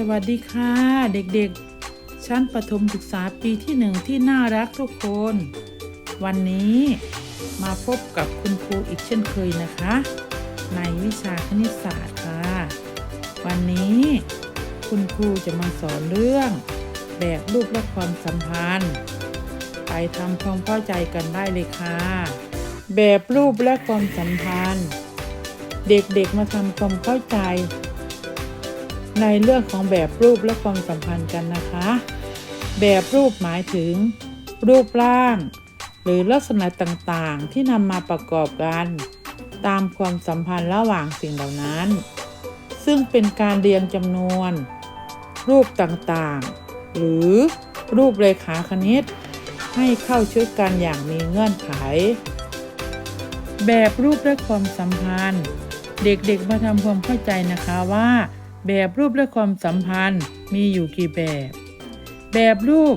สวัสดีค่ะ เด็กๆ ชั้นประถมศึกษาปีที่หนึ่งที่น่ารักทุกคน วันนี้มาพบกับคุณครูอีกเช่นเคยนะคะ ในวิชาคณิตศาสตร์ค่ะ วันนี้คุณครูจะมาสอนเรื่องแบบรูปและความสัมพันธ์ ไปทำความเข้าใจกันได้เลยค่ะ แบบรูปและความสัมพันธ์ เด็กๆมาทำความเข้าใจ ในเรื่องของแบบรูปและความสัมพันธ์กันนะคะ แบบรูปหมายถึง รูปร่าง หรือลักษณะต่างๆ ที่นำมาประกอบกัน ตามความสัมพันธ์ระหว่างสิ่งเหล่านั้น ซึ่งเป็นการเรียงจำนวน รูปต่างๆ หรือรูปเรขาคณิต ให้เข้าชุดกันอย่างมีเงื่อนไข แบบรูปและความสัมพันธ์ เด็กๆมาทำความเข้าใจนะคะว่า แบบรูปและความสัมพันธ์มีอยู่กี่แบบ แบบรูป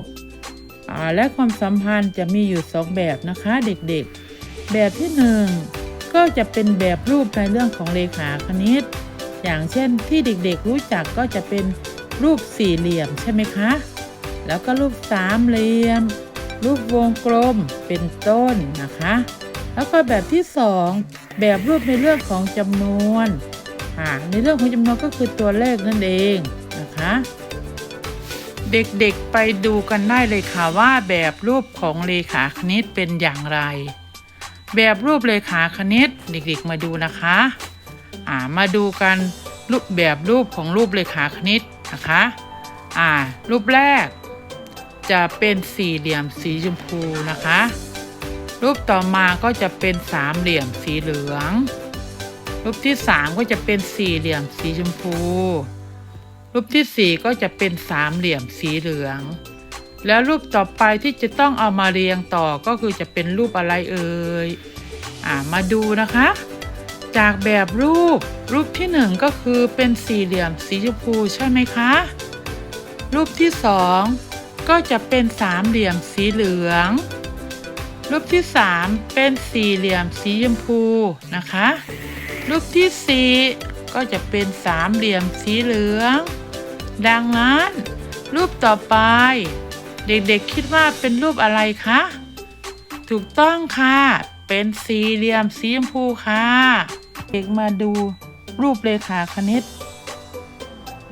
และความสัมพันธ์จะมีอยู่สองแบบนะคะเด็กๆ แบบที่หนึ่งก็จะเป็นแบบรูปในเรื่องของเลขาคณิต อย่างเช่นที่เด็กๆรู้จักก็จะเป็นรูปสี่เหลี่ยมใช่ไหมคะ แล้วก็รูปสามเหลี่ยม รูปวงกลมเป็นต้นนะคะ แล้วก็แบบที่สองแบบรูปในเรื่องของจำนวน อ่าในเรื่องของจำนวนก็คือตัวเลขนั่นเองนะคะ เด็กๆไปดูกันได้เลยค่ะว่าแบบรูปของเลขาคณิตเป็นอย่างไร แบบรูปเลขาคณิตเด็กๆมาดูนะคะอ่ามาดูกันรูปแบบรูปของรูปเลขาคณิตนะคะอ่ารูปแรก จะเป็นสี่เหลี่ยมสีชมพูนะคะ รูปต่อมาก็จะเป็นสามเหลี่ยมสีเหลือง รูปที่สามก็จะเป็นสี่เหลี่ยมสีชมพู รูปที่สี่ก็จะเป็นสามเหลี่ยมสีเหลือง แล้วรูปต่อไปที่จะต้องเอามาเรียงต่อก็คือจะเป็นรูปอะไรเอ่ยอ่ามาดูนะคะ จากแบบรูปรูปที่หนึ่งก็คือเป็นสี่เหลี่ยมสีชมพูใช่ไหมคะ รูปที่สองก็จะเป็นสามเหลี่ยมสีเหลือง รูปที่3เป็นสี่เหลี่ยมสีชมพูนะคะ รูปที่4ก็จะเป็นสามเหลี่ยมสีเหลือง ดังนั้น รูปต่อไป เด็กๆคิดว่าเป็นรูปอะไรคะ ถูกต้องค่ะ เป็นสี่เหลี่ยมสีชมพูค่ะ เด็กมาดูรูปเลขาคณิต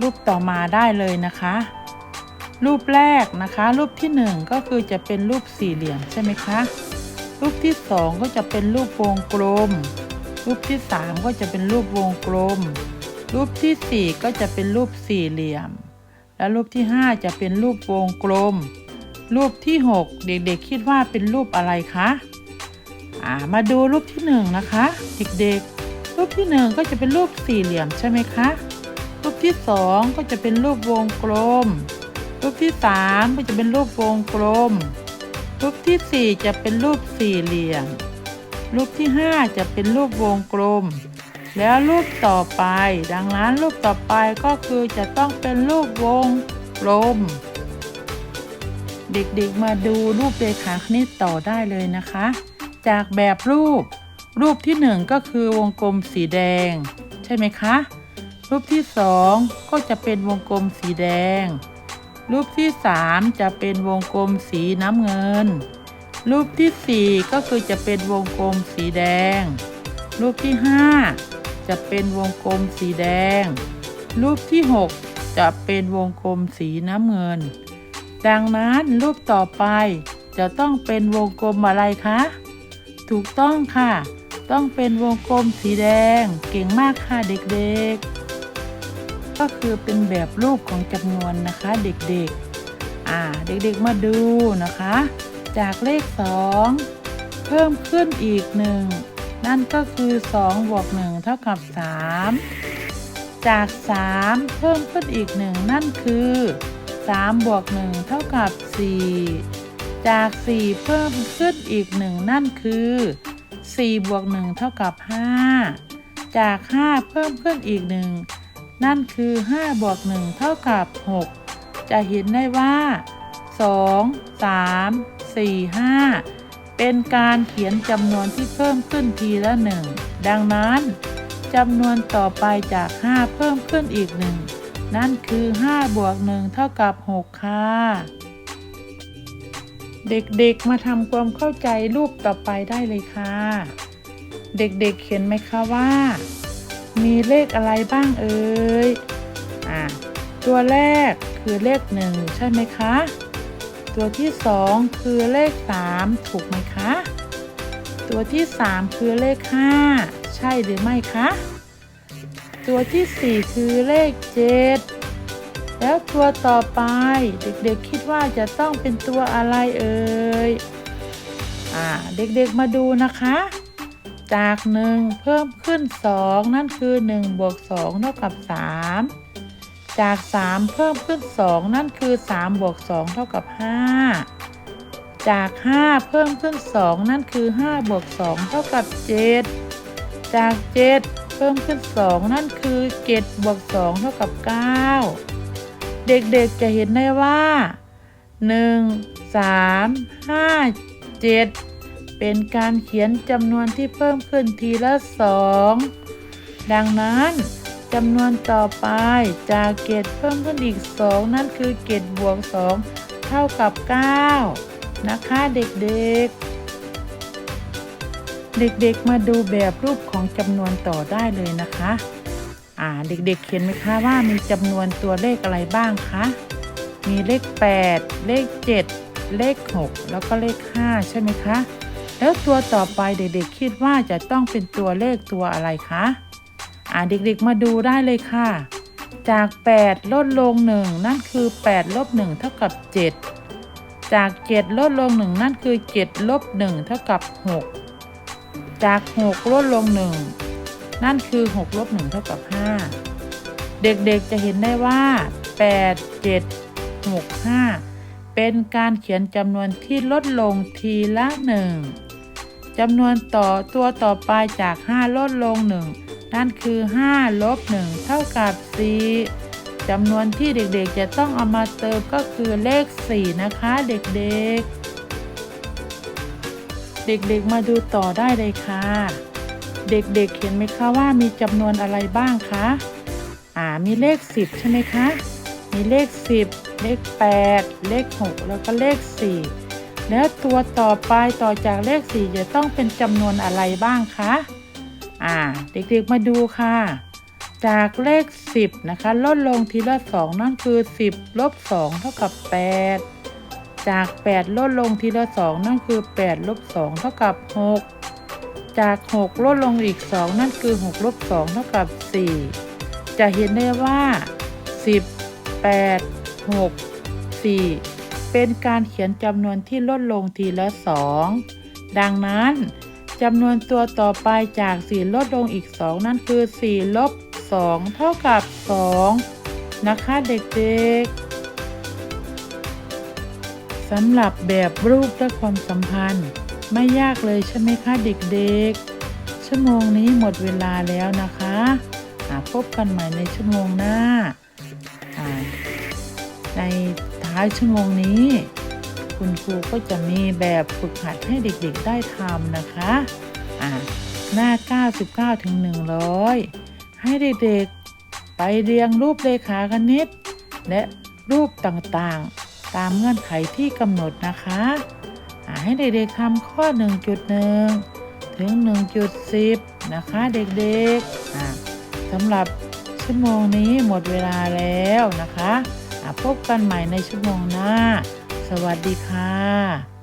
รูปต่อมาได้เลยนะคะ รูปแรกนะคะ รูปที่หนึ่งก็คือจะเป็นรูปสี่เหลี่ยมใช่ไหมคะ รูปที่สองก็จะเป็นรูปวงกลม รูปที่สามก็จะเป็นรูปวงกลม รูปที่สี่ก็จะเป็นรูปสี่เหลี่ยม และรูปที่ห้าจะเป็นรูปวงกลม รูปที่หกเด็กๆคิดว่าเป็นรูปอะไรคะอ่ามาดูรูปที่หนึ่งนะคะ เด็กๆ รูปที่หนึ่งก็จะเป็นรูปสี่เหลี่ยมใช่ไหมคะรูปที่สองก็จะเป็นรูปวงกลม รูปที่สามก็จะเป็นรูปวงกลม รูปที่สี่จะเป็นรูปสี่เหลี่ยม รูปที่ห้าจะเป็นรูปวงกลม แล้วรูปต่อไป ดังนั้นรูปต่อไปก็คือจะต้องเป็นรูปวงกลม เด็กๆมาดูรูปเรขาคณิตต่อได้เลยนะคะ จากแบบรูป รูปที่หนึ่งก็คือวงกลมสีแดง ใช่ไหมคะ รูปที่สองก็จะเป็นวงกลมสีแดง รูปที่สามจะเป็นวงกลมสีน้ำเงิน รูปที่สี่ก็คือจะเป็นวงกลมสีแดง รูปที่ห้าจะเป็นวงกลมสีแดง รูปที่หกจะเป็นวงกลมสีน้ำเงิน ดังนั้นรูปต่อไปจะต้องเป็นวงกลมอะไรคะ ถูกต้องค่ะ ต้องเป็นวงกลมสีแดง เก่งมากค่ะเด็กๆ ก็คือเป็นแบบรูปของจำนวนนะคะเด็กๆ อ่าเด็กๆมาดูนะคะ จากเลข 2 เพิ่มขึ้นอีก 1 นั่นก็คือ2บวก1เท่ากับ 3 จาก 3 เพิ่มขึ้นอีก 1 นั่นคือ3บวก1เท่ากับ 4 จาก 4 เพิ่มขึ้นอีก 1 นั่นคือ4บวก1เท่ากับ 5 จาก 5 เพิ่มขึ้นอีก 1 นั่นคือ5บวก1เท่ากับ 6 จะเห็นได้ว่า 2 3 4 5 เป็นการเขียนจำนวนที่เพิ่มขึ้นทีละ 1 ดังนั้นจำนวนต่อไปจาก 5 เพิ่มขึ้นอีก 1 นั่นคือ 5 บวก 1 เท่ากับ 6 ค่ะ เด็กๆมาทำความเข้าใจรูปต่อไปได้เลยค่ะ เด็กๆเห็นไหมคะว่า มีเลขอะไรบ้างเอ่ยอะตัวแรกคือเลขหนึ่งใช่ไหมคะ ตัวที่สองคือเลขสามถูกไหมคะ ตัวที่สามคือเลขห้าใช่หรือไม่คะ ตัวที่สี่คือเลขเจ็ดแล้วตัวต่อไปเด็กๆคิดว่าจะต้องเป็นตัวอะไรเอ่ยอ่าเด็กๆมาดูนะคะ จาก 1 เพิ่มขึ้น 2 นั่นคือ 1 บวก 2 เท่ากับ 3 จาก 3 เพิ่มขึ้น 2 นั่นคือ 3 บวก 2 เท่ากับ 5 จาก 5 เพิ่มขึ้น 2 นั่นคือ 5 บวก 2 เท่ากับ 7 จาก 7 เพิ่มขึ้น 2 นั่นคือ 7 บวก 2 เท่ากับ 9 เด็กๆจะเห็นได้ว่า 1 3 5 7 เป็นการเขียนจำนวนที่เพิ่มขึ้นทีละสองดังนั้น จำนวนต่อไป จากเกตเพิ่มขึ้นอีก 2 นั่นคือเกตบวก 2 เท่ากับ 9 นะคะเด็กๆ เด็กๆมาดูแบบรูปของจำนวนต่อได้เลยนะคะ อ่าเด็กๆเห็นไหมคะว่ามีจำนวนตัวเลขอะไรบ้างคะ มีเลข 8 เลข 7 เลข 6 แล้วก็เลข 5 ใช่ไหมคะ แล้วตัวต่อไปเด็กๆคิดว่าจะต้องเป็นตัวเลขตัวอะไรคะ อ่าเด็กๆมาดูได้เลยค่ะ จาก 8 ลดลง 1 นั่นคือ 8 ลบ 1 เท่ากับ 7 จาก 7 ลดลง 1 นั่นคือ 7 ลบ 1 เท่ากับ 6 จาก 6 ลดลง 1 นั่นคือ 6 ลบ 1 เท่ากับ 5 เด็กๆจะเห็นได้ว่า 8 7 6 5 เป็นการเขียนจำนวนที่ลดลงทีละ 1จำนวนต่อตัวต่อไปจาก 5 ลดลง 1 นั่นคือ 5 ลบ 1 เท่ากับ 4จำนวนที่เด็กๆ จะต้องเอามาเติมก็คือเลข 4 นะคะเด็กๆ เด็กๆ มาดูต่อได้เลยค่ะ เด็กๆ เห็นไหมคะว่ามีจำนวนอะไรบ้างคะ อ่า มีเลข 10 ใช่ไหมคะ มีเลข 10 เลข 8 เลข 6 แล้วก็เลข 4 แล้วตัวต่อไปต่อจากเลข 4 จะต้องเป็นจำนวนอะไรบ้างคะ อ่า เด็กๆมาดูค่ะ จากเลข 10 นะคะ ลดลงทีละ 2 นั่นคือ 10ลบ2เท่ากับ 8 จาก 8 ลดลงทีละ 2 นั่นคือ 8 ลบ 2 เท่ากับ 6 จาก 6 ลดลงอีก 2 นั่นคือ 6 ลบ 2 เท่ากับ 4 จะเห็นได้ว่า 10 8 6 4 เป็นการเขียนจำนวนที่ลดลงทีละ 2 ดังนั้น จำนวนตัวต่อไปจาก 4 ลดลงอีก 2 นั่นคือ 4 ลบ 2 เท่ากับ 2 นะคะเด็กๆสำหรับแบบรูปและความสัมพันธ์ ไม่ยากเลยใช่ไหมคะเด็กๆ ชั่วโมงนี้หมดเวลาแล้วนะคะอ่าพบกันใหม่ในชั่วโมงหน้าในท้ายชั่วโมงนี้ คุณครูก็จะมีแบบฝึกหัดให้เด็กๆได้ทำนะคะอ่าหน้า 99 ถึง 100 ให้เด็กๆไปเรียงรูปเลขาคณิต และรูปต่างๆ ตามเงื่อนไขที่กำหนดนะคะให้เด็กๆทำข้อ 1.1 ถึง 1.10 นะคะเด็กๆสำหรับชั่วโมงนี้หมดเวลาแล้วนะคะพบกันใหม่ในชั่วโมงหน้า สวัสดีค่ะ